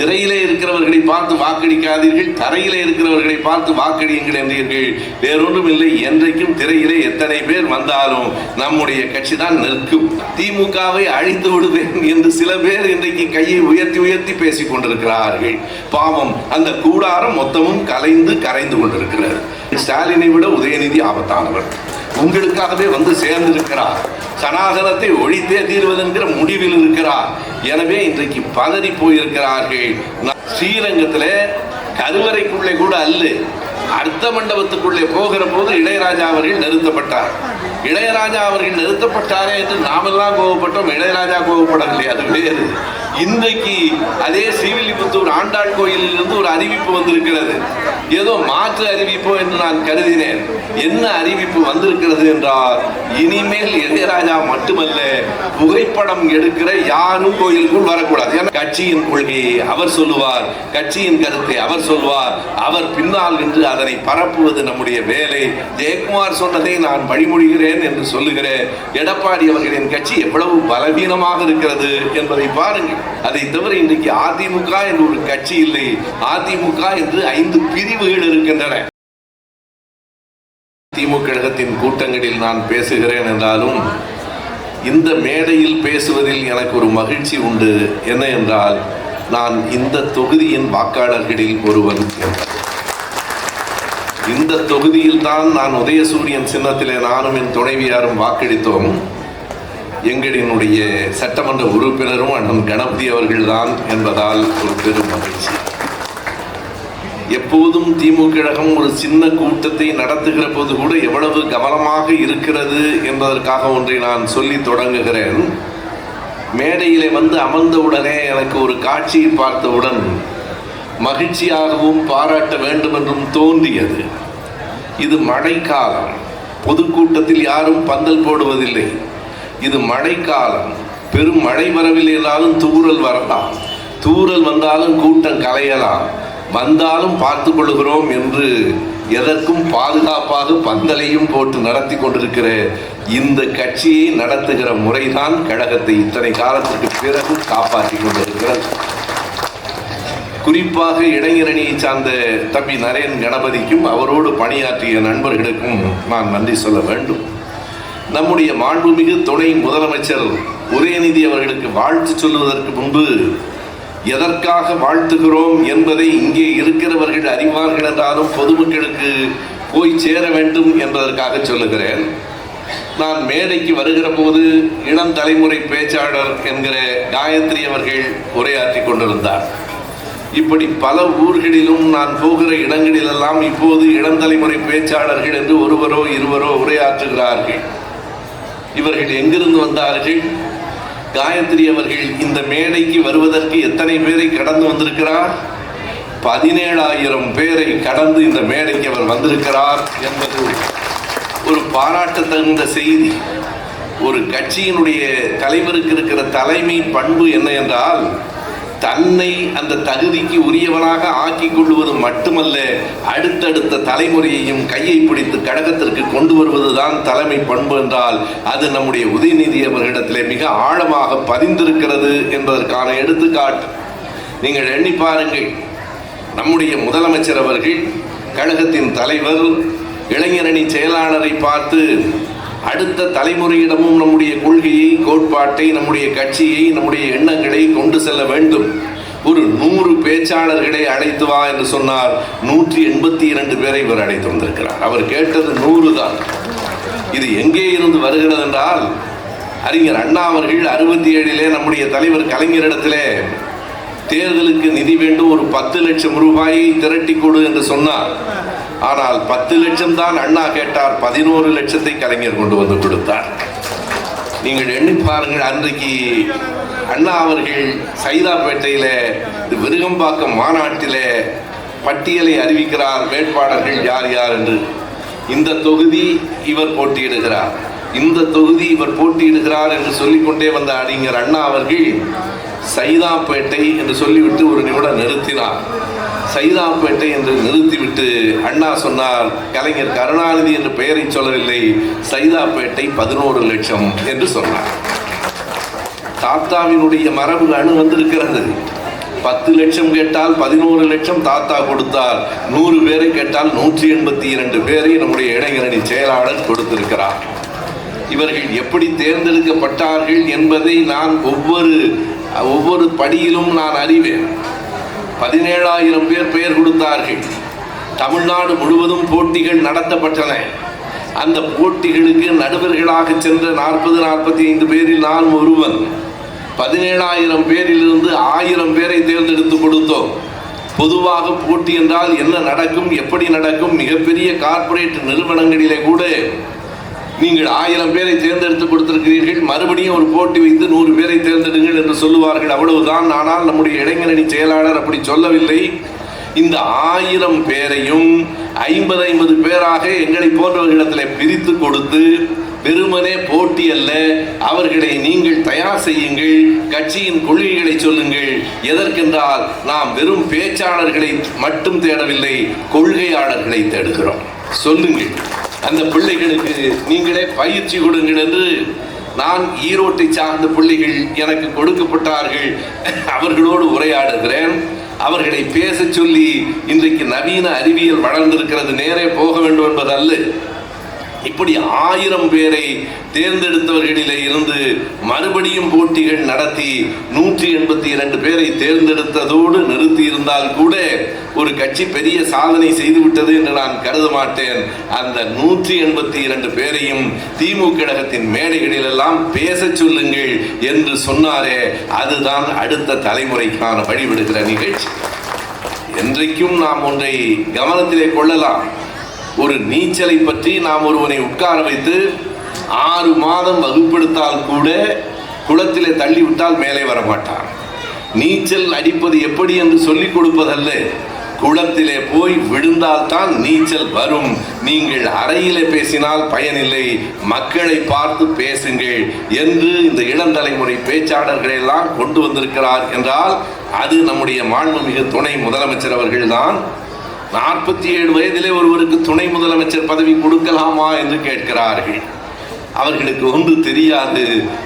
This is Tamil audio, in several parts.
திரையிலே இருக்கிறவர்களை பார்த்து வாக்களிக்காதீர்கள் தரையிலே இருக்கிறவர்களை பார்த்து வாக்களியுங்கள் என்றீர்கள். வேறொன்றும் இல்லை என்றைக்கும் திரையிலே எத்தனை பேர் வந்தாலும் நம்முடைய கட்சி தான் நிற்கும். திமுகவை அழித்து விடுவேன் என்று சில பேர் இன்றைக்கு கையை உயர்த்தி உயர்த்தி பேசிக் கொண்டிருக்கிறார்கள். பாவம் அந்த கூடாரம் மொத்தமும் கலைந்து கரைந்து கொண்டிருக்கிறது. ஸ்டாலினை விட உதயநிதி ஆபத்தானவர். உங்களுக்காகவே வந்து சேர்ந்திருக்கிறார். சனாதனத்தை ஒழித்தே தீர்வதென்கிற முடிவில் இருக்கிறார். எனவே இன்றைக்கு பதறி போயிருக்கிறார்கள். நான் ஸ்ரீரங்கத்தில் கருவறைக்குள்ளே கூட அல்லு. அர்த்த மண்டபத்துக்குள்ளே போகிற போது இளையராஜா அவர்கள் நிறுத்தப்பட்டார். இளையராஜா அவர்கள் நிறுத்தப்பட்டாரே என்று நாமெல்லாம் கோவப்பட்டோம் இளையராஜா கோவப்படவில்லை அது வேறு இன்றைக்கு அதே ஸ்ரீவில்லிபுத்தூர் ஆண்டாள் கோயிலில் இருந்து ஒரு அறிவிப்பு வந்திருக்கிறது. ஏதோ மாற்று அறிவிப்போ என்று நான் கருதினேன். என்ன அறிவிப்பு வந்திருக்கிறது என்றால் இனிமேல் இளையராஜா மட்டுமல்ல புகைப்படம் எடுக்கிற யாரும் கோயிலுக்குள் வரக்கூடாது. ஏன்னா கட்சியின் கொள்கையை அவர் சொல்லுவார் கட்சியின் கருத்தை அவர் சொல்வார் அவர் பின்னால் நின்று அதனை பரப்புவது நம்முடைய வேலை. ஜெயக்குமார் சொன்னதை நான் வழிமொழிகிறேன். என்று சொல்லுகிற எடப்பாடி அவர்களின் கட்சி எவ்வளவு பலவீனமாக இருக்கிறது என்பதை பாருங்கள். அதை தவிர இன்றைக்கு அதிமுக என்று ஒரு கட்சி இல்லை. அதிமுக என்று ஐந்து பிரிவுகள் இருக்கின்றன. திமுக கழகத்தின் கூட்டங்களில் நான் பேசுகிறேன் என்றாலும் இந்த மேடையில் பேசுவதில் எனக்கு ஒரு மகிழ்ச்சி உண்டு. என்ன என்றால் நான் இந்த தொகுதியின் வாக்காளர்களில் ஒருவன் என்பது. இந்த தொகுதியில் தான் நான் உதயசூரியன் சின்னத்திலே நானும் என் துணைவியாரும் வாக்களித்தோம். எங்களினுடைய சட்டமன்ற உறுப்பினரும் அண்ணன் கணபதி அவர்கள்தான் என்பதால் ஒரு பெரும் மகிழ்ச்சி. எப்போதும் திமுக கழகம் ஒரு சின்ன கூட்டத்தை நடத்துகிற போது கூட எவ்வளவு கவனமாக இருக்கிறது என்பதற்காக ஒன்றை நான் சொல்லி தொடங்குகிறேன். மேடையிலே வந்து அமர்ந்தவுடனே எனக்கு ஒரு காட்சியை பார்த்தவுடன் மகிழ்ச்சியாகவும் பாராட்ட வேண்டும் என்றும் தோன்றியது. இது மழைக்காலம். பொதுக்கூட்டத்தில் யாரும் பந்தல் போடுவதில்லை. இது மழைக்காலம். பெரும் மழை வரவில்லை என்றாலும் தூரல் வரலாம். தூரல் வந்தாலும் கூட்டம் கலையலாம். வந்தாலும் பார்த்து கொள்கிறோம் என்று எதற்கும் பாதுகாப்பாக பந்தலையும் போட்டு நடத்தி கொண்டிருக்கிற இந்த கட்சியை நடத்துகிற முறைதான் கழகத்தை இத்தனை காலத்திற்கு பிறகு காப்பாற்றி கொண்டிருக்கிறது. குறிப்பாக இளைஞரணியை சார்ந்த தம்பி நரேன் கணபதிக்கும் அவரோடு பணியாற்றிய நண்பர்களுக்கும் நான் நன்றி சொல்ல வேண்டும். நம்முடைய மாண்புமிகு துணை முதலமைச்சர் உதயநிதி அவர்களுக்கு வாழ்த்து சொல்வதற்கு முன்பு எதற்காக வாழ்த்துகிறோம் என்பதை இங்கே இருக்கிறவர்கள் அறிவார்கள் என்றாலும் பொதுமக்களுக்கு போய் சேர வேண்டும் என்பதற்காக சொல்லுகிறேன். நான் மேடைக்கு வருகிற போது இளம் தலைமுறை பேச்சாளர் என்கிற காயத்ரி அவர்கள் உரையாற்றி கொண்டிருந்தார். இப்படி பல ஊர்களிலும் நான் போகிற இடங்களிலெல்லாம் இப்போது இளந்தலைமுறை பேச்சாளர்கள் என்று ஒருவரோ இருவரோ உரையாற்றுகிறார்கள். இவர்கள் எங்கிருந்து வந்தார்கள்? காயத்ரி அவர்கள் இந்த மேடைக்கு வருவதற்கு எத்தனை பேரை கடந்து வந்திருக்கிறார்? பதினேழாயிரம் பேரை கடந்து இந்த மேடைக்கு அவர் வந்திருக்கிறார் என்பது ஒரு பாராட்டத்தகுந்த செய்தி. ஒரு கட்சியினுடைய தலைவருக்கு இருக்கிற தலைமை பண்பு என்ன என்றால் தன்னை அந்த தகுதிக்கு உரியவனாக ஆக்கி கொள்வது மட்டுமல்ல அடுத்தடுத்த தலைமுறையையும் கையை பிடித்து கழகத்திற்கு கொண்டு வருவதுதான் தலைமை பண்பு என்றால் அது நம்முடைய உதயநிதி அவர்களிடத்திலே மிக ஆழமாக பதிந்திருக்கிறது என்பதற்கான எடுத்துக்காட்டு. நீங்கள் எண்ணி பாருங்கள் நம்முடைய முதலமைச்சர் அவர்கள் கழகத்தின் தலைவர் இளைஞரணி செயலாளரை பார்த்து அடுத்த தலைமுறையிடமும் நம்முடைய கொள்கையை கோட்பாட்டை நம்முடைய கட்சியை நம்முடைய எண்ணங்களை கொண்டு செல்ல வேண்டும். ஒரு நூறு பேச்சாளர்களை அழைத்து வா என்று சொன்னார். நூற்றி எண்பத்தி இரண்டு பேரை இவர் அழைத்து வந்திருக்கிறார். அவர் கேட்டது நூறு தான். இது எங்கே இருந்து வருகிறது என்றால் அறிஞர் அண்ணா அவர்கள் அறுபத்தி ஏழிலே நம்முடைய தலைவர் கலைஞரிடத்திலே தேர்தலுக்கு நிதி வேண்டும் ஒரு பத்து லட்சம் ரூபாயை திரட்டி கொடு என்று சொன்னார். ஆனால் பத்து லட்சம் தான் அண்ணா கேட்டார் பதினோரு லட்சத்தை கலைஞர் கொண்டு வந்து கொடுத்தார். நீங்கள் எண்ணி பாருங்கள் அன்றைக்கு அண்ணா அவர்கள் சைதாப்பேட்டையில் விருகம்பாக்கம் மாநாட்டிலே பட்டியலை அறிவிக்கிறார் வேட்பாளர்கள் யார் யார் என்று. இந்த தொகுதி இவர் போட்டியிடுகிறார். இந்த தொகுதி இவர் போட்டியிடுகிறார் என்று சொல்லிக்கொண்டே வந்த அறிஞர் அண்ணா அவர்கள் சைதாப்பேட்டை என்று சொல்லிவிட்டு ஒரு நிமிடம் நிறுத்தினார். சைதாப்பேட்டை என்று நிறுத்திவிட்டு அண்ணா சொன்னார் கலைஞர் கருணாநிதி என்று பெயரை சொல்லவில்லை சைதாப்பேட்டை பதினோரு லட்சம் என்று சொன்னார். தாத்தாவினுடைய மரபு அணு வந்திருக்கிறது. பத்து லட்சம் கேட்டால் பதினோரு லட்சம் தாத்தா கொடுத்தார். நூறு பேரை கேட்டால் நூற்றி எண்பத்தி இரண்டு பேரை நம்முடைய இளைஞரணி செயலாளர் கொடுத்திருக்கிறார். இவர்கள் எப்படி தேர்ந்தெடுக்கப்பட்டார்கள் என்பதை நான் ஒவ்வொரு ஒவ்வொரு படியிலும் நான் அறிவேன். பதினேழாயிரம் பேர் பெயர் கொடுத்தார்கள். தமிழ்நாடு முழுவதும் போட்டிகள் நடத்தப்பட்டன. அந்த போட்டிகளுக்கு நடுவர்களாக சென்ற நாற்பது நாற்பத்தி ஐந்து பேரில் நான் ஒருவன். பதினேழாயிரம் பேரிலிருந்து ஆயிரம் பேரை தேர்ந்தெடுத்து கொடுத்தோம். பொதுவாக போட்டி என்றால் என்ன நடக்கும் எப்படி நடக்கும் மிகப்பெரிய கார்ப்பரேட் நிறுவனங்களிலே கூட நீங்கள் ஆயிரம் பேரை தேர்ந்தெடுத்து கொடுத்திருக்கிறீர்கள். மறுபடியும் ஒரு போட்டி வைத்து நூறு பேரை தேர்ந்தெடுங்கள் என்று சொல்லுவார்கள். அவ்வளவுதான். ஆனால் நம்முடைய இளைஞரணி செயலாளர் அப்படி சொல்லவில்லை. இந்த ஆயிரம் பேரையும் ஐம்பது ஐம்பது பேராக எங்களை போன்றவர்களிடத்தில் பிரித்து கொடுத்து வெறுமனே போட்டி அல்ல. அவர்களை நீங்கள் தயார் செய்யுங்கள். கட்சியின் கொள்கைகளை சொல்லுங்கள். எதற்கென்றால் நாம் வெறும் பேச்சாளர்களை மட்டும் தேடவில்லை கொள்கையாளர்களை தேடுகிறோம். சொல்லுங்கள். அந்த பிள்ளைகளுக்கு நீங்களே பயிற்சி கொடுங்கள் என்று நான் ஈரோட்டை சார்ந்த பிள்ளைகள் எனக்கு கொடுக்கப்பட்டார்கள். அவர்களோடு உரையாடுகிறேன். அவர்களை பேசச் சொல்லி இன்றைக்கு நவீன அறிவியல் வளர்ந்திருக்கிறது. நேரே போக வேண்டும் என்பது அல்ல இப்படி ஆயிரம் பேரை தேர்ந்தெடுத்தவர்களிலே இருந்து மறுபடியும் போட்டிகள் நடத்தி நூற்றி எண்பத்தி இரண்டு பேரை தேர்ந்தெடுத்ததோடு நிறுத்தி இருந்தால் கூட ஒரு கட்சி பெரிய சாதனை செய்துவிட்டது என்று நான் கருத மாட்டேன். அந்த நூற்றி எண்பத்தி இரண்டு பேரையும் திமுக கழகத்தின் மேடைகளில் எல்லாம் பேச சொல்லுங்கள் என்று சொன்னாரே அதுதான் அடுத்த தலைமுறைக்கான வழிவிடுகிற நிகழ்ச்சி. என்றைக்கும் நாம் ஒன்றை கவனத்திலே கொள்ளலாம். ஒரு நீச்சலை பற்றி நாம் ஒருவனை உட்கார வைத்து ஆறு மாதம் வகுப்பெடுத்தால் கூட குளத்திலே தள்ளிவிட்டால் மேலே வர மாட்டான். நீச்சல் அடிப்பது எப்படி என்று சொல்லிக் கொடுப்பதல்ல. குளத்திலே போய் விழுந்தால்தான் நீச்சல் வரும். நீங்கள் அறையிலே பேசினால் பயனில்லை. மக்களை பார்த்து பேசுங்கள் என்று இந்த இளந்தலைமுறை பேச்சாளர்களெல்லாம் பேச்சாளர்களை எல்லாம் கொண்டு வந்திருக்கிறார் என்றால் அது நம்முடைய மாண்புமிகு துணை முதலமைச்சர் அவர்கள்தான் நாற்பத்தி ஏழு வயதிலே ஒருவருக்கு துணை முதலமைச்சர் பதவி கொடுக்கலாமா என்று கேட்கிறார்கள். அவர்களுக்கு ஒன்று தெரியாது.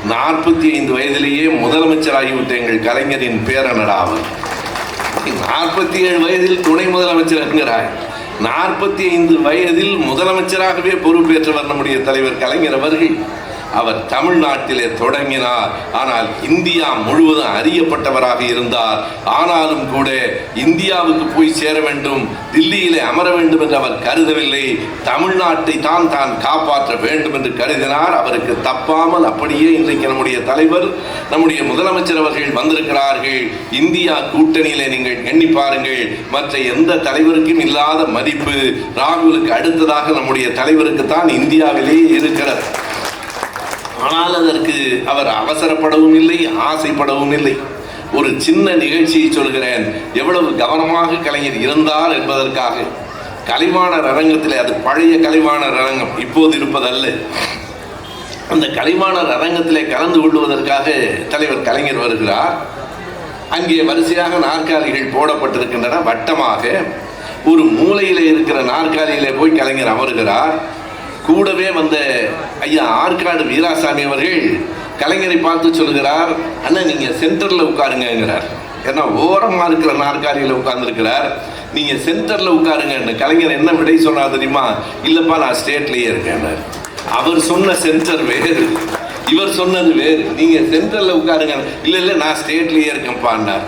நாற்பத்தி ஐந்து வயதிலேயே முதலமைச்சராகிவிட்ட எங்கள் கலைஞரின் பேரனடாவர் நாற்பத்தி ஏழு வயதில் துணை முதலமைச்சர் என்கிறார் நாற்பத்தி ஐந்து வயதில் முதலமைச்சராகவே பொறுப்பேற்றவர் நம்முடைய தலைவர் கலைஞர் அவர்கள். அவர் தமிழ்நாட்டிலே தொடங்கினார். ஆனால் இந்தியா முழுவதும் அறியப்பட்டவராக இருந்தார். ஆனாலும் கூட இந்தியாவுக்கு போய் சேர வேண்டும் தில்லியிலே அமர வேண்டும் என்று அவர் கருதவில்லை. தமிழ்நாட்டை தான் தான் காப்பாற்ற வேண்டும் என்று கருதினார். அவருக்கு தப்பாமல் அப்படியே இன்றைக்கு நம்முடைய தலைவர் நம்முடைய முதலமைச்சர் அவர்கள் வந்திருக்கிறார்கள். இந்தியா கூட்டணியிலே நீங்கள் எண்ணி பாருங்கள். மற்ற எந்த தலைவருக்கும் இல்லாத மதிப்பு. ராகுலுக்கு அடுத்ததாக நம்முடைய தலைவருக்கு தான் இந்தியாவிலேயே இருக்கிறது. ஆனால் அதற்கு அவர் அவசரப்படவும் இல்லை ஆசைப்படவும் இல்லை. ஒரு சின்ன நிகழ்ச்சியை சொல்கிறேன். எவ்வளவு கவனமாக கலைஞர் இருந்தார் என்பதற்காக. கலைவாணர் அரங்கத்திலே அது பழைய கலைவாணர் அரங்கம் இப்போது இருப்பதல்ல. அந்த கலைவாணர் அரங்கத்திலே கலந்து கொள்வதற்காக தலைவர் கலைஞர் வருகிறார். அங்கே வரிசையாக நாற்காலிகள் போடப்பட்டிருக்கின்றன. வட்டமாக ஒரு மூலையில் இருக்கிற நாற்காலியிலே போய் கலைஞர் அமர்கிறார். கூடவே வந்த ஐயா ஆற்காடு வீராசாமி அவர்கள் கலைஞரை பார்த்து சொல்கிறார் அண்ணா நீங்கள் சென்டரில் உட்காருங்கிறார் ஏன்னா ஓரமாக இருக்கிற நாற்காலியில் உட்கார்ந்துருக்கிறார். நீங்கள் சென்டரில் உட்காருங்கன்னு கலைஞர் என்ன விடை சொன்னார் தெரியுமா? இல்லைப்பா நான் ஸ்டேட்லேயே இருக்கேன் அவர் சொன்ன சென்டர் வேறு. இவர் சொன்னது வேறு. நீங்கள் சென்டரில் உட்காருங்க. இல்லை இல்லை நான் ஸ்டேட்லேயே இருக்கேன்ப்பான்னார்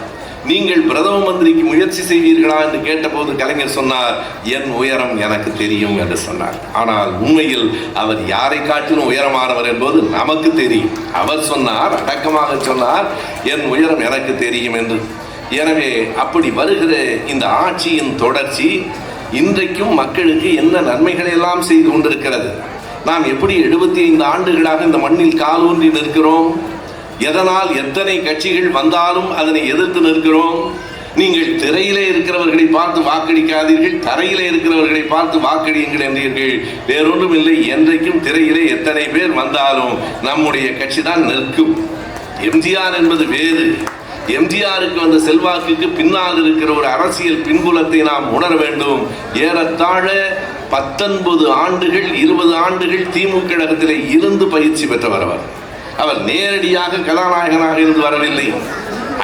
நீங்கள் பிரதம மந்திரிக்கு முயற்சி செய்வீர்களா என்று கேட்டபோது கலைஞர் சொன்னார் என் உயரம் எனக்கு தெரியும் என்று சொன்னார். ஆனால் உண்மையில் அவர் யாரை காட்டிலும் உயரமானவர் என்பது நமக்கு தெரியும். அவர் சொன்னார் அடக்கமாக சொன்னார் என் உயரம் எனக்கு தெரியும் என்று. எனவே அப்படி வருகிற இந்த ஆட்சியின் தொடர்ச்சி இன்றைக்கும் மக்களுக்கு என்ன நன்மைகளை எல்லாம் செய்து கொண்டிருக்கிறது? நாம் எப்படி எழுபத்தி ஐந்து ஆண்டுகளாக இந்த மண்ணில் காலூன்றி நிற்கிறோம்? எதனால் எத்தனை கட்சிகள் வந்தாலும் அதனை எதிர்த்து நிற்கிறோம்? நீங்கள் திரையிலே இருக்கிறவர்களை பார்த்து வாக்களிக்காதீர்கள் தரையிலே இருக்கிறவர்களை பார்த்து வாக்களியுங்கள் என்றீர்கள். வேறொன்றும் இல்லை என்றைக்கும் திரையிலே எத்தனை பேர் வந்தாலும் நம்முடைய கட்சி தான் நிற்கும். எம்ஜிஆர் என்பது வேறு. எம்ஜிஆருக்கு வந்த செல்வாக்குக்கு பின்னால் இருக்கிற ஒரு அரசியல் பின்புலத்தை நாம் உணர வேண்டும். ஏறத்தாழ பத்தொன்பது ஆண்டுகள் இருபது ஆண்டுகள் திமுக இடத்திலே இருந்து பயிற்சி பெற்றவர் அவர். அவர் நேரடியாக கதாநாயகனாக இருந்து வரவில்லை.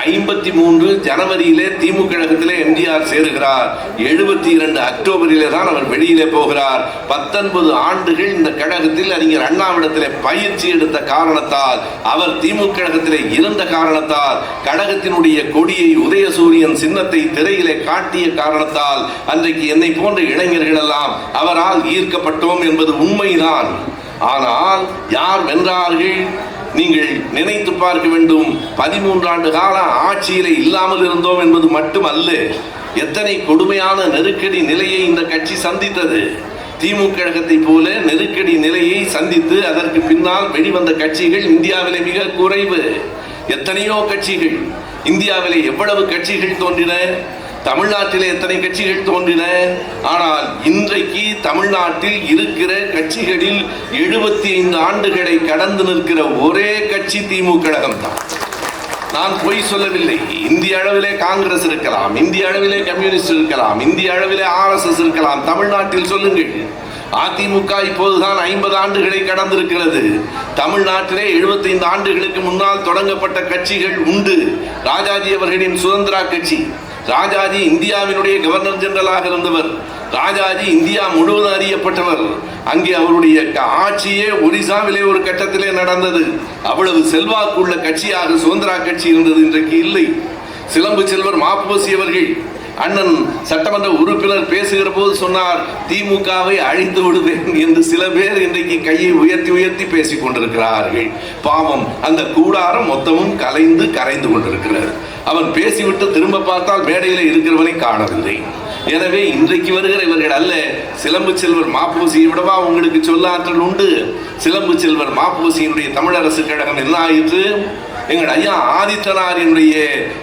ஐம்பத்தி மூன்று ஜனவரியிலே திமுக கழகத்திலே எம்ஜிஆர் சேருகிறார். எழுபத்தி இரண்டு அக்டோபரிலே தான் அவர் வெளியிலே போகிறார். பத்தொன்பது ஆண்டுகள் இந்த கழகத்தில் அறிஞர் அண்ணாவிடத்திலே பயிற்சி எடுத்த காரணத்தால் அவர் திமுக கழகத்திலே இருந்த காரணத்தால் கழகத்தினுடைய கொடியை உதயசூரியன் சின்னத்தை திரையிலே காட்டிய காரணத்தால் அன்றைக்கு என்னை போன்ற இளைஞர்கள் எல்லாம் அவரால் ஈர்க்கப்பட்டோம் என்பது உண்மைதான். ஆனால் யார் வென்றார்கள்? நீங்கள் நினைத்து பார்க்க வேண்டும். பதிமூன்று ஆண்டு கால ஆட்சியிலே இல்லாமல் இருந்தோம் என்பது மட்டுமல்ல எத்தனை கொடுமையான நெருக்கடி நிலையை இந்த கட்சி சந்தித்தது. திமுக கழகத்தை போல நெருக்கடி நிலையை சந்தித்து அதற்கு பின்னால் வெளிவந்த கட்சிகள் இந்தியாவிலே மிக குறைவு. எத்தனையோ கட்சிகள் இந்தியாவிலே எவ்வளவு கட்சிகள் தோன்றின? தமிழ்நாட்டில் எத்தனை கட்சிகள் தோன்றின? ஆனால் இன்றைக்கு தமிழ்நாட்டில் இருக்கிற கட்சிகளில் எழுபத்தி ஐந்து ஆண்டுகளை கடந்து நிற்கிற ஒரே கட்சி திமுக கழகம் தான் நான் பொய் சொல்லவில்லை. இந்திய அளவிலே காங்கிரஸ் இருக்கலாம் இந்திய அளவிலே கம்யூனிஸ்ட் இருக்கலாம் இந்திய அளவிலே ஆர்எஸ்எஸ் இருக்கலாம். தமிழ்நாட்டில் சொல்லுங்கள் அதிமுக இப்போதுதான் ஐம்பது ஆண்டுகளை கடந்திருக்கிறது. தமிழ்நாட்டிலே 75 ஆண்டுகளுக்கு முன்னால் தொடங்கப்பட்ட கட்சிகள் உண்டு. ராஜாஜி அவர்களின் சுதந்திரா கட்சி. ராஜாஜி இந்தியாவினுடைய கவர்னர் ஜெனரலாக இருந்தவர். ராஜாஜி இந்தியா முழுவதும் அறியப்பட்டவர். அங்கே அவருடைய ஆட்சியே ஒரிசாவிலே ஒரு கட்டத்திலே நடந்தது. அவ்வளவு செல்வாக்குள்ள கட்சியாக சுதந்திரா கட்சி இருந்தது இன்றைக்கு இல்லை. சிலம்பு செல்வர் மாப்போசி அவர்கள் அண்ணன் சட்டமன்ற உறுப்பினர் பேசுகிற போது சொன்னார் திமுகவை அழிந்து விடுவேன் என்று சில பேர் இன்றைக்கு கையை உயர்த்தி உயர்த்தி பேசிக் கொண்டிருக்கிறார்கள். பாவம் அந்த கூடாரம் மொத்தமும் கலைந்து கரைந்து கொண்டிருக்கிறது. அவன் பேசிவிட்டு திரும்ப பார்த்தால் மேடையில் இருக்கிறவனை காணவில்லை. எனவே இன்றைக்கு வருகிற இவர்கள் அல்ல சிலம்பு செல்வர் மாப்பூசியை விடவா உங்களுக்கு சொல்லாற்றல் உண்டு? சிலம்பு செல்வர் மாப்பூசியினுடைய தமிழரசு கழகம் என்ன ஆயிற்று? எங்கள் ஐயா ஆதித்தனாரினுடைய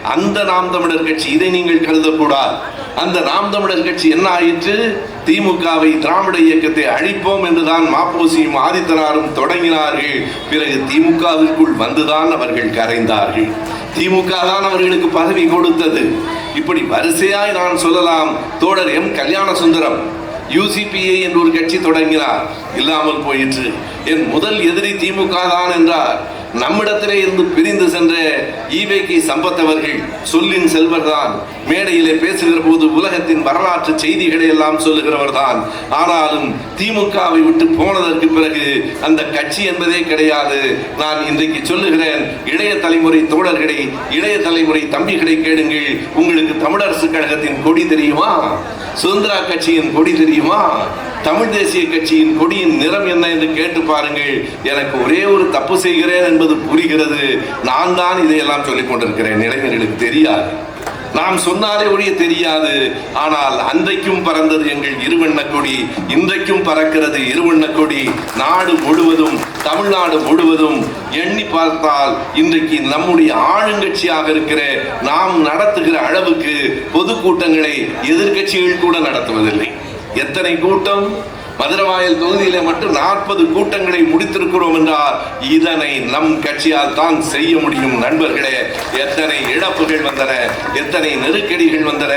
அந்த நாம் தமிழர் கட்சி இதை நீங்கள் கருதக்கூடாது. அந்த நாம் தமிழர் கட்சி என்ன ஆயிற்று? திமுகவை திராவிட இயக்கத்தை அழிப்போம் என்றுதான் மாப்போசியும் ஆதித்தனாரும் தொடங்கினார்கள். பிறகு திமுகவிற்குள் வந்துதான் அவர்கள் கரைந்தார்கள். திமுக தான் அவர்களுக்கு பதவி கொடுத்தது. இப்படி வரிசையாய் நான் சொல்லலாம் தோழர் எம். கல்யாண சுந்தரம் யூசிபிஏ என்று ஒரு கட்சி தொடங்கினார். இல்லாமல் போயிற்று. என் முதல் எதிரி திமுக தான் என்றார். நம்மிடத்திலே இருந்து பிரிந்து சென்ற ஈவைக்கு சம்பத்தவர்கள் சொல்லின் செல்வர் தான் மேடையிலே பேசுகிற போது உலகத்தின் வரலாற்று செய்திகளை எல்லாம் சொல்லுகிறவர் தான் ஆனாலும் திமுகவை விட்டு போனதற்கு பிறகு அந்த கட்சி என்பதே கிடையாது. நான் இன்றைக்கு சொல்லுகிறேன் இளைய தலைமுறை தோழர்களை இளைய தலைமுறை தம்பிகளை கேளுங்கள். உங்களுக்கு தமிழரசு கழகத்தின் கொடி தெரியுமா? சுதந்திரா கட்சியின் கொடி தெரியுமா? தமிழ் தேசிய கட்சியின் கொடியின் நிறம் என்ன என்று கேட்டு பாருங்கள். எனக்கு ஒரே ஒரு தப்பு செய்கிறேன் என்பது புரிகிறது. நான் தான் இதையெல்லாம் சொல்லிக் கொண்டிருக்கிறேன். இளைஞர்களுக்கு தெரியாது. நாம் சொன்னாலே ஒழிய தெரியாது. ஆனால் அன்றைக்கும் பறந்தது எங்கள் இருவண்ண கொடி இன்றைக்கும் பறக்கிறது இருவண்ண கொடி. நாடு முழுவதும் தமிழ்நாடு முழுவதும் எண்ணி பார்த்தால் இன்றைக்கு நம்முடைய ஆளுங்கட்சியாக இருக்கிற நாம் நடத்துகிற அளவுக்கு பொதுக்கூட்டங்களை எதிர்க்கட்சிகள் கூட நடத்துவதில்லை. எத்தனை கூட்டம்? மதுரவாயல் தொகுதியில மட்டும் நாற்பது கூட்டங்களை முடித்திருக்கிறோம் என்றால் இதனை நம் கட்சியால் தான் செய்ய முடியும் நண்பர்களே. எத்தனை இழப்புகள் வந்தன எத்தனை நெருக்கடிகள் வந்தன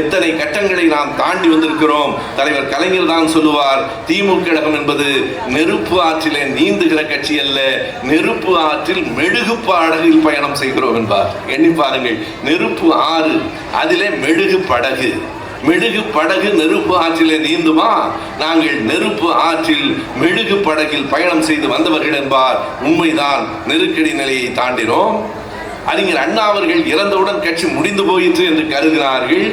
எத்தனை கட்டங்களை நாம் தாண்டி வந்திருக்கிறோம். தலைவர் கலைஞர் தான் சொல்லுவார் திமுக கழகம் என்பது நெருப்பு ஆற்றிலே நீந்துகிற கட்சி அல்ல நெருப்பு ஆற்றில் மெழுகுப்பு படகில் பயணம் செய்கிறோம் என்பார். எண்ணி பாருங்கள் நெருப்பு ஆறு அதிலே மெழுகு படகு. மெழுகு படகு நெருப்பு ஆற்றிலே நீந்துமா? நாங்கள் நெருப்பு ஆற்றில் மெழுகு படகில் பயணம் செய்து வந்தவர்கள் என்பார். உண்மைதான் நெருக்கடி நிலையை தாண்டினோம். அறிஞர் அண்ணா அவர்கள் இறந்தவுடன் கட்சி முடிந்து போயிற்று என்று கருதினார்கள்.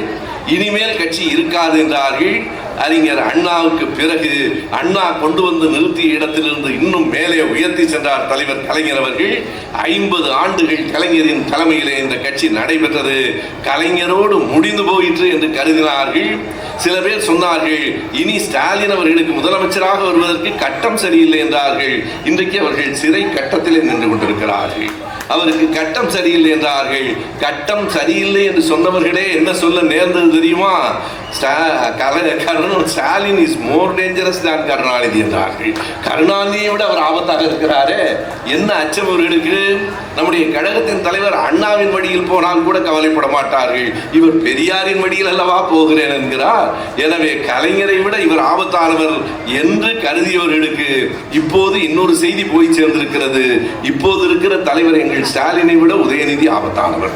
இனிமேல் கட்சி இருக்காது என்றார்கள். அறிஞர் அண்ணாவுக்கு பிறகு அண்ணா கொண்டு வந்து நிறுத்திய இடத்திலிருந்து இன்னும் மேலே உயர்த்தி சென்றார் தலைவர் கலைஞர் அவர்கள். ஐம்பது ஆண்டுகள் கலைஞரின் தலைமையிலே இந்த கட்சி நடைபெற்றது. கலைஞரோடு முடிந்து போயிற்று என்று கருதினார்கள். சில பேர் சொன்னார்கள் இனி ஸ்டாலின் அவர்களுக்கு முதலமைச்சராக வருவதற்கு கட்டம் சரியில்லை என்றார்கள். இன்றைக்கு அவர்கள் சிறை கட்டத்திலே நின்று கொண்டிருக்கிறார்கள். அவருக்கு கட்டம் சரியில்லை என்றார்கள். கட்டம் சரியில்லை என்று சொன்னவர்களே என்ன சொல்ல நேர்ந்தது தெரியுமா? கல- ஸ்டாலின் இஸ் மோர் டேஞ்சரஸ் தான் கருணாநிதி என்றார்கள். கருணாநிதியை விட அவர் ஆபத்தாக இருக்கிறாரே. என்ன அச்சம் அவர்களுக்கு நம்முடைய கழகத்தின் தலைவர் அண்ணாவின் வழியில் போனால் கூட கவலைப்பட மாட்டார்கள். இவர் பெரியாரின் வழியில் அல்லவா போகிறேன் என்கிறார். எனவே கலைஞரை விட இவர் ஆபத்தானவர் என்று கருதியவர்களுக்கு இப்போது இன்னொரு செய்தி போய் சேர்ந்திருக்கிறது. இப்போது இருக்கிற தலைவர் எங்கள் ஸ்டாலினை விட உதயநிதி ஆபத்தானவர்.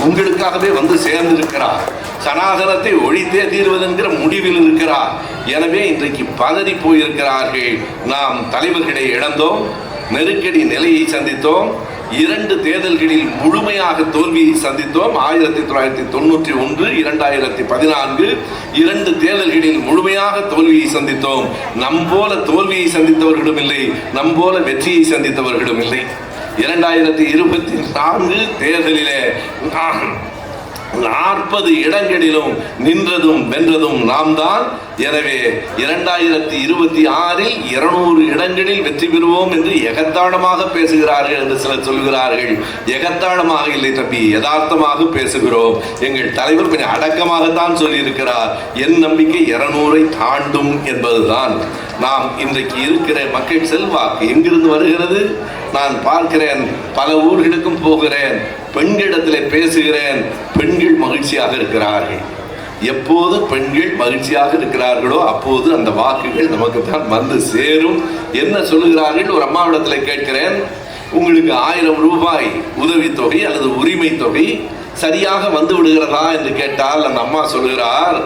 உங்களுக்காகவே வந்து சேர்ந்திருக்கிறார். சனாதனத்தை ஒழித்தே தீர்வது என்கிற முடிவில் இருக்கிறார். எனவே இன்றைக்கு பதறி போயிருக்கிறார்கள். நாம் தலைவர்களை இழந்தோம். நெருக்கடி நிலையை சந்தித்தோம். இரண்டு தேர்தல்களில் முழுமையாக தோல்வியை சந்தித்தோம். ஆயிரத்தி தொள்ளாயிரத்தி தொண்ணூற்றி ஒன்று இரண்டாயிரத்தி பதினான்கு. இரண்டு தேர்தல்களில் முழுமையாக தோல்வியை சந்தித்தோம். நம் போல தோல்வியை சந்தித்தவர்களும் இல்லை. நம் போல வெற்றியை சந்தித்தவர்களும் இல்லை. இரண்டாயிரத்தி இருபத்தி நான்கு தேர்தலிலே நாற்பது இடங்களிலும் நின்றதும் வென்றதும் நாம் தான் எனவே இரண்டாயிரத்தி இருபத்தி ஆறில் இருநூறு இடங்களில் வெற்றி பெறுவோம் என்று எகத்தாளமாக பேசுகிறார்கள் என்று சிலர் சொல்கிறார்கள். எகத்தாளமாக இல்லை தம்பி யதார்த்தமாக பேசுகிறோம். எங்கள் தலைவர் கொஞ்சம் அடக்கமாகத்தான் சொல்லியிருக்கிறார். என் நம்பிக்கை இருநூறை தாண்டும் என்பதுதான். நாம் இன்றைக்கு இருக்கிற மக்கள் செல்வாக்கு எங்கிருந்து வருகிறது? நான் பார்க்கிறேன் பல ஊர்களுக்கும் போகிறேன். பெண்களிடத்தில் பேசுகிறேன். பெண்கள் மகிழ்ச்சியாக இருக்கிறார்கள். எப்போது பெண்கள் மகிழ்ச்சியாக இருக்கிறார்களோ அப்போது அந்த வாக்குகள் நமக்கு தான் வந்து சேரும். என்ன சொல்லுகிறார்கள்? ஒரு அம்மாவிடத்தில் கேட்கிறேன். உங்களுக்கு ஆயிரம் ரூபாய் உதவித்தொகை அல்லது உரிமை தொகை சரியாக வந்து விடுகிறதா என்று கேட்டால் அந்த அம்மா சொல்லுகிறார்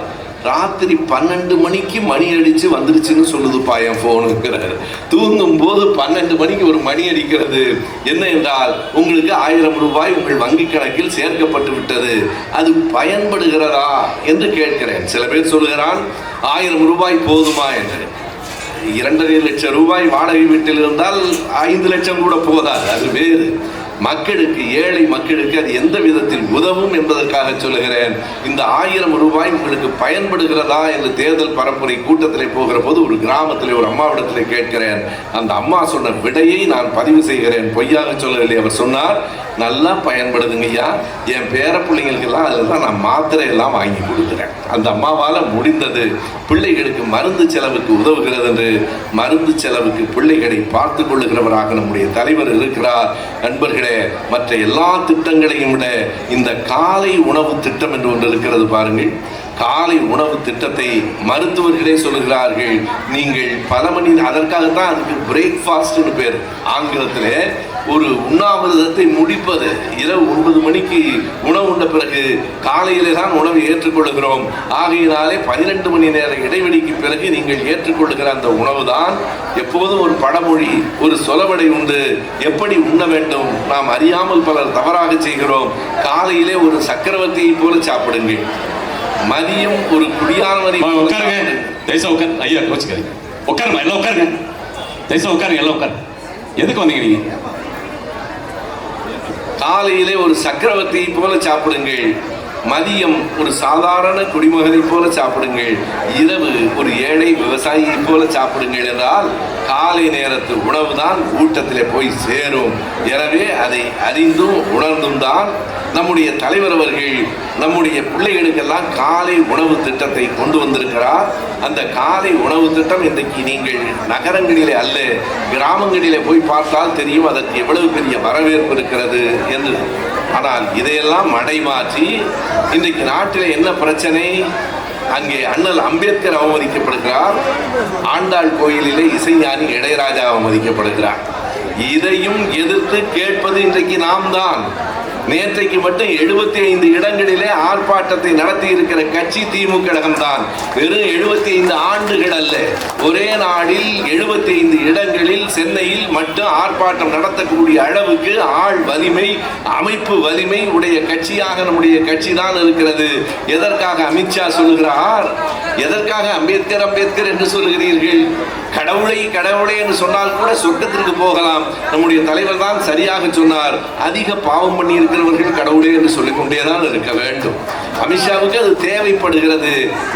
ராத்திரி பன்னெண்டு மணிக்கு மணி அடித்து வந்துருச்சுன்னு சொல்லுதுப்பா என் ஃபோனுங்கிறார் தூங்கும் போது பன்னெண்டு மணிக்கு ஒரு மணி அடிக்கிறது. என்ன என்றால் உங்களுக்கு ஆயிரம் ரூபாய் உங்கள் வங்கி கணக்கில் சேர்க்கப்பட்டு விட்டது. அது பயன்படுகிறதா என்று கேட்கிறேன். சில பேர் சொல்லுகிறான் ஆயிரம் ரூபாய் போதுமா? என்று. இரண்டரை லட்சம் ரூபாய் வாடகை வீட்டில் இருந்தால் ஐந்து லட்சம் கூட போதாது. அது வேறு. மக்களுக்கு ஏழை மக்களுக்கு அது எந்த விதத்தில் உதவும் என்பதற்காக சொல்லுகிறேன். இந்த ஆயிரம் ரூபாய் உங்களுக்கு பயன்படுகிறதா என்று தேர்தல் பரப்புரை கூட்டத்தில் போகிற போது ஒரு கிராமத்தில் ஒரு அம்மாவிடத்தில் கேட்கிறேன். அந்த அம்மா சொன்ன விடையை நான் பதிவு செய்கிறேன். பொய்யாக சொல்லவில்லை. அவர் சொன்னார் நல்லா பயன்படுதுங்க ஐயா. என் பேர பிள்ளைங்களுக்கெல்லாம் அதில் தான் நான் மாத்திரை எல்லாம் வாங்கி கொடுக்குறேன். அந்த அம்மாவால் முடிந்தது. பிள்ளைகளுக்கு மருந்து செலவுக்கு உதவுகிறது என்று மருந்து செலவுக்கு பிள்ளைகளை பார்த்து கொள்ளுகிறவராக நம்முடைய தலைவர் இருக்கிறார். நண்பர்களே மற்ற எல்லா திட்டங்களையும் விட இந்த காலை உணவு திட்டம் என்று ஒன்று இருக்கிறது பாருங்கள். காலை உணவு திட்டத்தை மருத்துவர்களே சொல்லுகிறார்கள். நீங்கள் பல மணி அதற்காகத்தான் அதுக்கு பிரேக்ஃபாஸ்ட்னு பேர். ஆங்கிலத்தில் ஒரு உண்ணாவிரதத்தை முடிப்பது இரவு ஒன்பது மணிக்கு உணவு உண்ட பிறகு காலையிலே தான் உணவை ஏற்றுக்கொள்கிறோம் ஆகையினாலே பன்னிரெண்டு மணி நேர இடைவெளிக்கு பிறகு நீங்கள் ஏற்றுக்கொள்கிற அந்த உணவு தான் எப்போதும் ஒரு பழமொழி ஒரு சொலவடை உண்டு. எப்படி உண்ண வேண்டும்? நாம் அறியாமல் பலர் தவறாக செய்கிறோம். காலையிலே ஒரு சக்கரவர்த்தியை போல சாப்பிடுங்கள். மதியம் ஒரு குடியானவரை உட்காருங்க. தயவுசா உட்கார். ஐயா கோச்சுக்காதீங்க உட்காருமா? எல்லாம் உட்காருங்க. தயவுசா உட்காருங்க. எல்லாம் உட்காரு எதுக்கு வந்தீங்க நீங்க? காலையிலே ஒரு சக்கரவர்த்தியை போல சாப்பிடுங்கள். மதியம் ஒரு சாதாரண குடிமகனை போல சாப்பிடுங்கள். இரவு ஒரு ஏழை விவசாயியை போல சாப்பிடுங்கள் என்றால் காலை நேரத்து உணவு தான் ஊட்டத்திலே போய் சேரும். எனவே அதை அறிந்தும் உணர்ந்தும் தான் நம்முடைய தலைவர் அவர்கள் நம்முடைய பிள்ளைகளுக்கெல்லாம் காலை உணவு திட்டத்தை கொண்டு வந்திருக்கிறார். அந்த காலை உணவு திட்டம் இன்றைக்கு நீங்கள் நகரங்களிலே அல்ல கிராமங்களிலே போய் பார்த்தால் தெரியும் அதற்கு எவ்வளவு பெரிய வரவேற்பு இருக்கிறது என்று. ஆனால் இதையெல்லாம் மடைமாற்றி இன்றைக்கு நாட்டில் என்ன பிரச்சனை? அங்கே அண்ணல் அம்பேத்கர் அவமதிக்கப்படுகிறார். ஆண்டாள் கோயிலிலே இசைஞானி இளையராஜா அவமதிக்கப்படுகிறார். இதையும் எதிர்த்து கேட்பது இன்றைக்கு நாம் தான் நேற்றைக்கு மட்டும் எழுபத்தி ஐந்து இடங்களிலே ஆர்ப்பாட்டத்தை நடத்தி இருக்கிற கட்சி திமுக கழகம்தான் வெறும் எழுபத்தி ஐந்து ஆண்டுகள் அல்ல. ஒரே நாளில் எழுபத்தி ஐந்து இடங்களில் சென்னையில் மட்டும் ஆர்ப்பாட்டம் நடத்தக்கூடிய அளவுக்கு ஆள் வலிமை அமைப்பு வலிமை உடைய கட்சியாக நம்முடைய கட்சி தான் இருக்கிறது. எதற்காக அமித்ஷா சொல்லுகிறார்? எதற்காக அம்பேத்கர் அம்பேத்கர் என்று சொல்லுகிறீர்கள்? கடவுளை கடவுளை என்று சொன்னால் கூட சொர்க்கத்திற்கு போகலாம். நம்முடைய தலைவர் தான் சரியாக சொன்னார். அதிக பாவம் பண்ணி பார்க்கிறவர்கள் கடவுளே என்று சொல்லிக்கொண்டே தான் இருக்க வேண்டும். அமித்ஷாவுக்கு அது தேவைப்படுகிறது.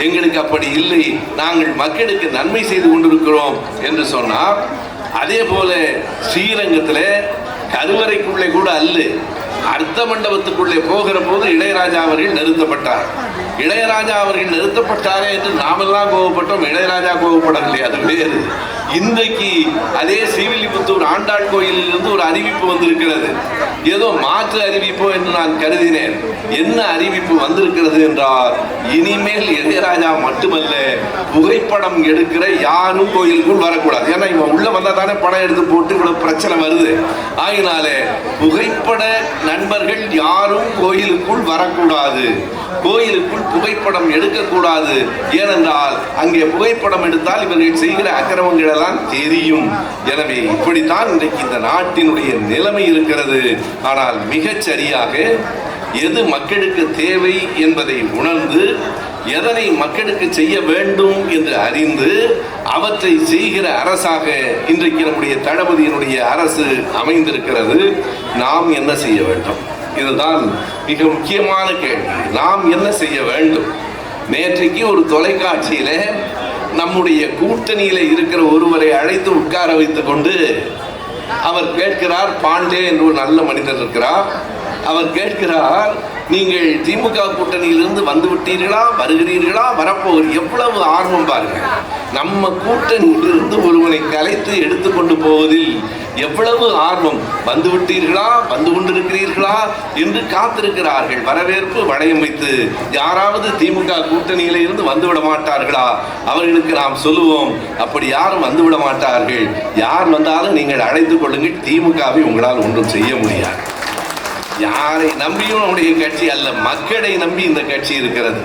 எங்களுக்கு அப்படி இல்லை. நாங்கள் மக்களுக்கு நன்மை செய்து கொண்டிருக்கிறோம் என்று சொன்னால் அதே போல ஸ்ரீரங்கத்தில் கருவறைக்குள்ளே கூட அல்ல. அர்த்த மண்டபத்துக்குள்ளே போகிற போது இளையராஜா அவர்கள் நிறுத்தப்பட்டார். இளையராஜா அவர்கள் நிறுத்தப்பட்டாரே என்று நாமெல்லாம் கோவப்பட்டோம். இளையராஜா கோவப்படவில்லை அது வேறு. இன்றைக்கு அதே ஸ்ரீவில்லிபுத்தூர் ஆண்டாள் கோயிலில் இருந்து ஒரு அறிவிப்பு வந்திருக்கிறது. ஏதோ மாற்று அறிவிப்போ என்று நான் கருதினேன். என்ன அறிவிப்பு வந்திருக்கிறது என்றால் இனிமேல் இளையராஜா மட்டுமல்ல புகைப்படம் எடுக்கிற யாரும் கோயிலுக்குள் வரக்கூடாது. ஏன்னா இவன் உள்ள வந்தா தானே படம் எடுத்து போட்டு இவ்வளவு பிரச்சனை வருது. ஆகினாலே புகைப்பட நண்பர்கள் யாரும் கோயிலுக்குள் வரக்கூடாது. கோயிலுக்குள் புகைப்படம் எடுக்கக்கூடாது. ஏனென்றால் அங்கே புகைப்படம் எடுத்தால் இவர்கள் செய்கிற அக்கிரமங்கள் எல்லாம் தெரியும். எனவே இப்படித்தான் இன்றைக்கு இந்த நாட்டினுடைய நிலைமை இருக்கிறது. ஆனால் மிகச் சரியாக எது மக்களுக்கு தேவை என்பதை உணர்ந்து எதனை மக்களுக்கு செய்ய வேண்டும் என்று அறிந்து அவற்றை செய்கிற அரசாக இன்றைக்கு நம்முடைய தளபதியினுடைய அரசு அமைந்திருக்கிறது. நாம் என்ன செய்ய வேண்டும்? இதுதான் மிக முக்கியமான கேள்வி. நாம் என்ன செய்ய வேண்டும்? நேற்றைக்கு ஒரு தொலைக்காட்சியில நம்முடைய கூட்டணியில இருக்கிற ஒருவரை அழைத்து உட்கார வைத்துக் கொண்டு அவர் கேட்கிறார் பாண்டே என்று ஒரு நல்ல மனிதர் இருக்கிறார். அவர் கேட்கிறார் நீங்கள் திமுக கூட்டணியிலிருந்து வந்து விட்டீர்களா வருகிறீர்களா? வரப்போகிற எவ்வளவு ஆர்வம் பாருங்கள். நம்ம கூட்டணியிலிருந்து ஒருவனை கலைத்து எடுத்துக்கொண்டு போவதில் எவ்வளவு ஆர்வம். வந்து விட்டீர்களா வந்து கொண்டிருக்கிறீர்களா? என்று காத்திருக்கிறார்கள். வரவேற்பு வளையம் வைத்து யாராவது திமுக கூட்டணியில இருந்து வந்துவிட மாட்டார்களா? அவர்களுக்கு நாம் சொல்லுவோம் அப்படி யாரும் வந்துவிட மாட்டார்கள். யார் வந்தாலும் நீங்கள் அழைத்துக் கொள்ளுங்கள். திமுகவை உங்களால் ஒன்றும் செய்ய முடியாது. யாரை நம்பியும் நம்முடைய கட்சி அல்ல. மக்களை நம்பி இந்த கட்சி இருக்கிறது.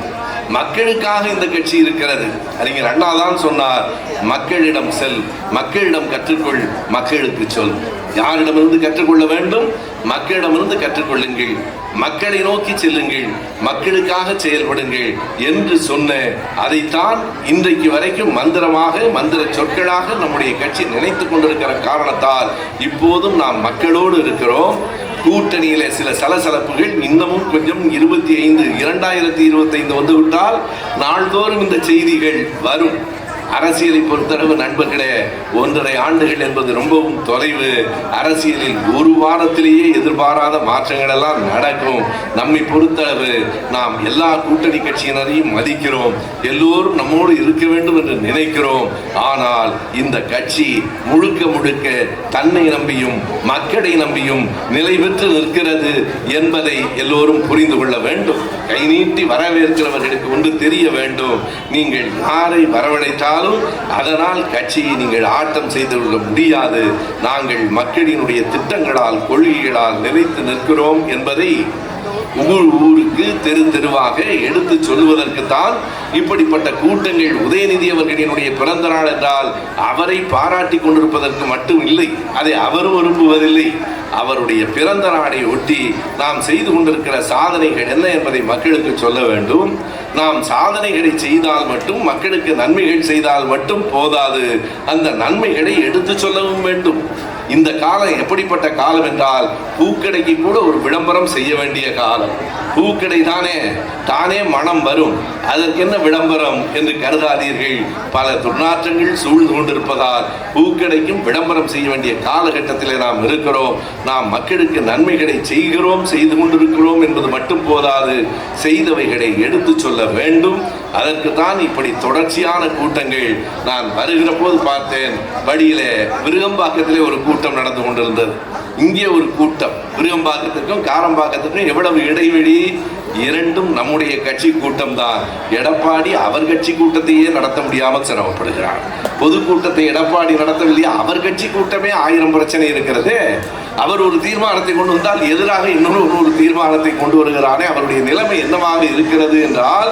மக்களுக்காக இந்த கட்சி இருக்கிறது. அறிஞர் அண்ணா தான் சொன்னார் மக்களிடம் செல் மக்களிடம் கற்றுக்கொள் மக்களுக்கு சொல். யாரிடமிருந்து கற்றுக்கொள்ள வேண்டும்? மக்களிடமிருந்து கற்றுக்கொள்ளுங்கள். மக்களை நோக்கி செல்லுங்கள். மக்களுக்காக செயல்படுங்கள் என்று சொன்ன அதைத்தான் இன்றைக்கு வரைக்கும் மந்திரமாக மந்திர சொற்களாக நம்முடைய கட்சி நினைத்து கொண்டிருக்கிற காரணத்தால் இப்போதும் நாம் மக்களோடு இருக்கிறோம். கூட்டணியில சில சலசலப்புகள் இன்னமும் கொஞ்சம் இருபத்தி ஐந்து இரண்டாயிரத்தி இருபத்தி ஐந்து வந்து விட்டால் நாள்தோறும் இந்த செய்திகள் வரும். அரசியலை பொறுத்தளவு நண்பர்களே ஒன்றரை ஆண்டுகள் என்பது ரொம்பவும் தொலைவு. அரசியலில் ஒரு வாரத்திலேயே எதிர்பாராத மாற்றங்கள் எல்லாம் நடக்கும். நம்மை பொறுத்தளவு நாம் எல்லா கூட்டணி கட்சியினரையும் மதிக்கிறோம். எல்லோரும் நம்மோடு இருக்க வேண்டும் என்று நினைக்கிறோம். ஆனால் இந்த கட்சி முழுக்க முழுக்க தன்னை நம்பியும் மக்களை நம்பியும் நிலை பெற்று நிற்கிறது என்பதை எல்லோரும் புரிந்து கொள்ள வேண்டும். கை நீட்டி வரவேற்கிறவர்களுக்கு ஒன்று தெரிய வேண்டும். நீங்கள் யாரை வரவழைத்தால் இருந்தாலும் அதனால் கட்சியை நீங்கள் ஆட்டம் செய்து கொள்ள முடியாது. நாங்கள் மக்களினுடைய திட்டங்களால் கொள்கைகளால் நிலைத்து நிற்கிறோம் என்பதை ஊர் ஊருக்கு தெரு தெருவாக எடுத்து சொல்வதற்குத்தான் இப்படிப்பட்ட கூட்டங்கள் உதயநிதி அவர்களினுடைய பிறந்த நாள் என்றால் அவரை பாராட்டி கொண்டிருப்பதற்கு மட்டும் இல்லை அதை அவரும் விரும்புவதில்லை. அவருடைய பிறந்த நாளை ஒட்டி நாம் செய்து கொண்டிருக்கிற சாதனைகள் என்ன என்பதை மக்களுக்கு சொல்ல வேண்டும். நாம் சாதனைகளை செய்தால் மட்டும் மக்களுக்கு நன்மைகள் செய்தால் மட்டும் போதாது. அந்த நன்மைகளை எடுத்து சொல்லவும் வேண்டும். இந்த காலம் எப்படிப்பட்ட காலம் என்றால் பூக்கடைக்கு கூட ஒரு விளம்பரம் செய்ய வேண்டிய காலம். பூக்கடை தானே தானே மனம் வரும். அதற்கு என்ன விளம்பரம் என்று கருதாதீர்கள். பல துர்நாற்றங்கள் சூழ்ந்து கொண்டிருப்பதால் பூக்கடைக்கும் விளம்பரம் செய்ய வேண்டிய காலகட்டத்திலே நாம் இருக்கிறோம். நாம் மக்களுக்கு நன்மைகளை செய்கிறோம் செய்து கொண்டிருக்கிறோம் என்பது மட்டும் போதாது. செய்தவைகளை எடுத்து சொல்ல வேண்டும். அதற்கு தான் இப்படி தொடர்ச்சியான கூட்டங்கள் நான் வருகிற போது பார்த்தேன். வழியிலே விருகம்பாக்கத்திலே ஒரு கூட்டம் நடந்து கொண்டிருந்தது. இங்கே ஒரு கூட்டம். விருகம்பாக்கத்துக்கும் காரம்பாக்கத்துக்கும் எவ்வளவு இடைவெளி இரண்டும் நம்முடைய கட்சி கூட்டம் தான் எடப்பாடி அவர் கட்சி கூட்டத்தையே நடத்த முடியாமல் சிரமப்படுகிறார். பொதுக்கூட்டத்தை எடப்பாடி நடத்தவில்லையா? அவர் கட்சி கூட்டமே ஆயிரம் பிரச்சனை இருக்கிறது. அவர் ஒரு தீர்மானத்தை கொண்டு வந்தால் எதிராக இன்னொரு ஒரு- ஒரு தீர்மானத்தை கொண்டு வருகிறாரே. அவருடைய நிலைமை என்னவாக இருக்கிறது என்றால்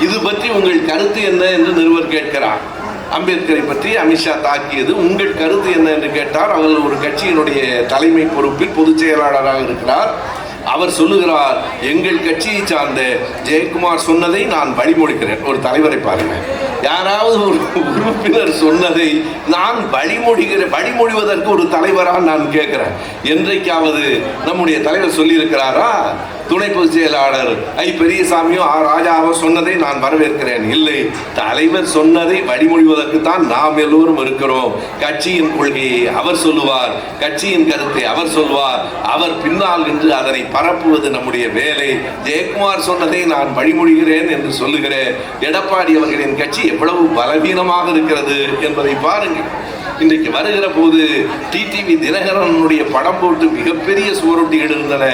இது பற்றி உங்கள் கருத்து என்ன என்று நிருபர் கேட்கிறார். அம்பேத்கரை பற்றி அமித்ஷா தாக்கியது உங்கள் கருத்து என்ன என்று கேட்டார். அவர் ஒரு கட்சியினுடைய தலைமை பொறுப்பில் பொதுச் செயலாளராக இருக்கிறார். அவர் சொல்லுகிறார் எங்கள் கட்சியை சார்ந்த ஜெயக்குமார் சொன்னதை நான் வழிமொழிக்கிறேன். ஒரு தலைவரை பாருங்க. யாராவது ஒரு உறுப்பினர் சொன்னதை நான் வழிமொழிகிற வழிமொழிவதற்கு ஒரு தலைவரா நான் கேட்கிறேன். என்றைக்காவது நம்முடைய தலைவர் சொல்லியிருக்கிறாரா? துணை பொதுச் செயலாளர் ஐ. பெரியசாமியும் ஆ. ராஜாவோ சொன்னதை நான் வரவேற்கிறேன். இல்லை தலைவர் சொன்னதை வழிமொழிவதற்கு தான் நாம் எல்லோரும் இருக்கிறோம். கட்சியின் கொள்கையை அவர் சொல்லுவார். கட்சியின் கருத்தை அவர் சொல்வார் அவர் பின்னால் நின்று அதனை பரப்புவது நம்முடைய வேலை. ஜெயக்குமார் சொன்னதை நான் வழிமொழிகிறேன் என்று சொல்லுகிறேன். எடப்பாடி அவர்களின் கட்சி எவ்வளவு பலவீனமாக இருக்கிறது என்பதை பாருங்கள். இன்றைக்கு வருகிற போது டிடிவி தினகரனுடைய படம் போட்டு மிகப்பெரிய சுவரொட்டிகள் இருந்தன.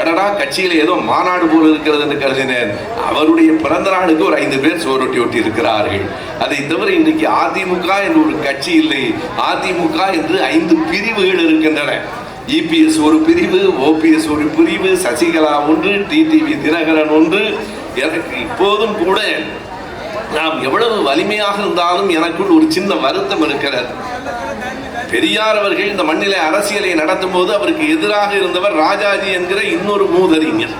அடடா கட்சியில ஏதோ மாநாடு போல இருக்கிறது என்று கருதினேன். அவருடைய பிறந்த நாளுக்கு ஒரு ஐந்து பேர் சுவரொட்டி ஒட்டி இருக்கிறார்கள் அதை தவிர இன்றைக்கு அதிமுக என்று ஒரு கட்சி இல்லை. அதிமுக என்று ஐந்து பிரிவுகள் இருக்கின்றன. இபிஎஸ் ஒரு பிரிவு ஓபிஎஸ் ஒரு பிரிவு சசிகலா ஒன்று டிடிவி தினகரன் ஒன்று. எனக்கு இப்போதும் கூட நாம் எவ்வளவு வலிமையாக இருந்தாலும் எனக்குள் ஒரு சின்ன வருத்தம் இருக்கிறது. பெரியார் அவர்கள் இந்த மண்ணிலே அரசியலை நடத்தும் போது அவருக்கு எதிராக இருந்தவர் ராஜாஜி என்கிற இன்னொரு மூதறிஞர்.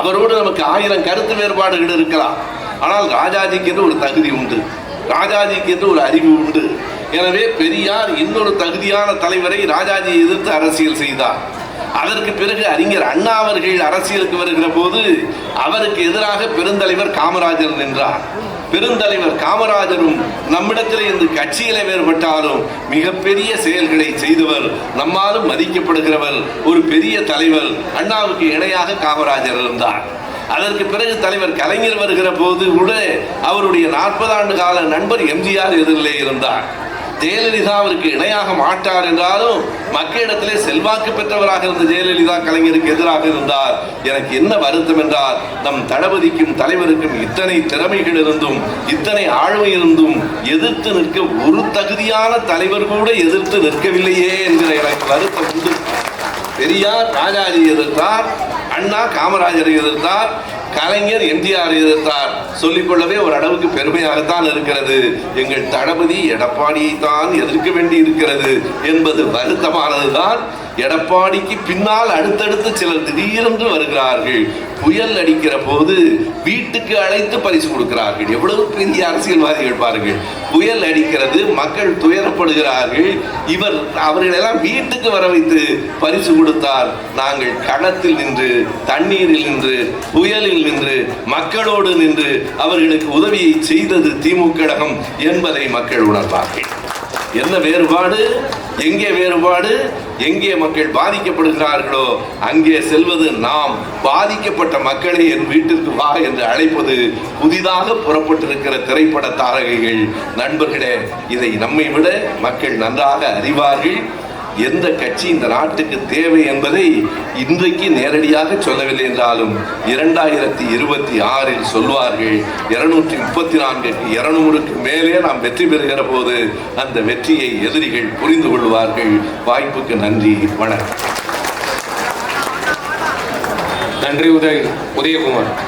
அவரோடு நமக்கு ஆயிரம் கருத்து வேறுபாடுகள் இருக்கலாம். ஆனால் ராஜாஜிக்கு என்று ஒரு தகுதி உண்டு. ராஜாஜிக்கு என்று ஒரு அறிவு உண்டு. எனவே பெரியார் இன்னொரு தகுதியான தலைவரை ராஜாஜியை எதிர்த்து அரசியல் செய்தார். அதற்கு பிறகு அறிஞர் அண்ணா அவர்கள் அரசியலுக்கு வருகிற போது அவருக்கு எதிராக பெருந்தலைவர் காமராஜர் நின்றார். பெருந்தலைவர் காமராஜரும் நம்மிடத்தில் இருந்து கட்சியில வேறுபட்டாலும் மிகப்பெரிய செயல்களை செய்தவர் நம்மாலும் மதிக்கப்படுகிறவர் ஒரு பெரிய தலைவர் அண்ணாவுக்கு இணையாக காமராஜர் இருந்தார். அதற்கு பிறகு தலைவர் கலைஞர் வருகிற போது கூட அவருடைய நாற்பது ஆண்டு கால நண்பர் எம்ஜிஆர் எதிரிலே இருந்தார். ஜெயலலிதா அவருக்கு இணையாக மாட்டார் என்றாலும் மக்களிடத்திலே செல்வாக்கு பெற்றவராக இருந்த ஜெயலலிதா கலைஞருக்கு எதிராக இருந்தார். எனக்கு என்ன வருத்தம் என்றால் நம் தளபதிக்கும் தலைவருக்கும் இத்தனை திறமைகள் இருந்தும் இத்தனை ஆளுமை இருந்தும் எதிர்த்து நிற்க ஒரு தகுதியான தலைவர் கூட எதிர்த்து நிற்கவில்லையே என்கிற எனக்கு வருத்தம் உண்டு. பெரியார் ராஜாஜி எதிர்த்தார் அண்ணா காமராஜரை எதிர்த்தார் கலைஞர் எம்ஜிஆர் இருந்தார். சொல்லிக்கொள்ளவே ஒரு அளவுக்கு பெருமையாகத்தான் இருக்கிறது. எங்கள் தளபதி எடப்பாடியை தான் எதிர்க்க வேண்டி இருக்கிறது என்பது வருத்தமானதுதான். எடப்பாடிக்கு பின்னால் அடுத்தடுத்து சிலர் திடீரென்று வருகிறார்கள். புயல் அடிக்கிற போது வீட்டுக்கு அழைத்து பரிசு கொடுக்கிறார்கள். எவ்வளவு பெரிய அரசியல்வாதிகள் பாருங்கள். புயல் அடிக்கிறது மக்கள் துயரப்படுகிறார்கள். இவர் அவர்களெல்லாம் வீட்டுக்கு வர வைத்து பரிசு கொடுத்தார். நாங்கள் களத்தில் நின்று தண்ணீரில் நின்று புயலில் நின்று மக்களோடு நின்று அவர்களுக்கு உதவியை செய்தது திமுக கழகம் என்பதை மக்கள் உணர்வார்கள். என்ன வேறுபாடு? எங்கே வேறுபாடு? எங்கே மக்கள் பாதிக்கப்படுகிறார்களோ அங்கே செல்வது நாம் பாதிக்கப்பட்ட மக்களை என் வீட்டிற்கு வா என்று அழைப்பது புதிதாக புறப்பட்டிருக்கிற திரைப்பட தாரகைகள். நண்பர்களே இதை நம்மை விட மக்கள் நன்றாக அறிவார்கள். எந்த கட்சி இந்த நாட்டுக்கு தேவை என்பதை இன்றைக்கு நேரடியாக சொல்லவில்லை என்றாலும் இரண்டாயிரத்தி இருபத்தி ஆறில் சொல்வார்கள் இருநூற்றி முப்பத்தி நான்குக்கு இருநூறுக்கு மேலே நாம் வெற்றி பெறுகிற போது அந்த வெற்றியை எதிரிகள் புரிந்து கொள்வார்கள். வாய்ப்புக்கு நன்றி வணக்கம். நன்றி உதய உதயகுமார்.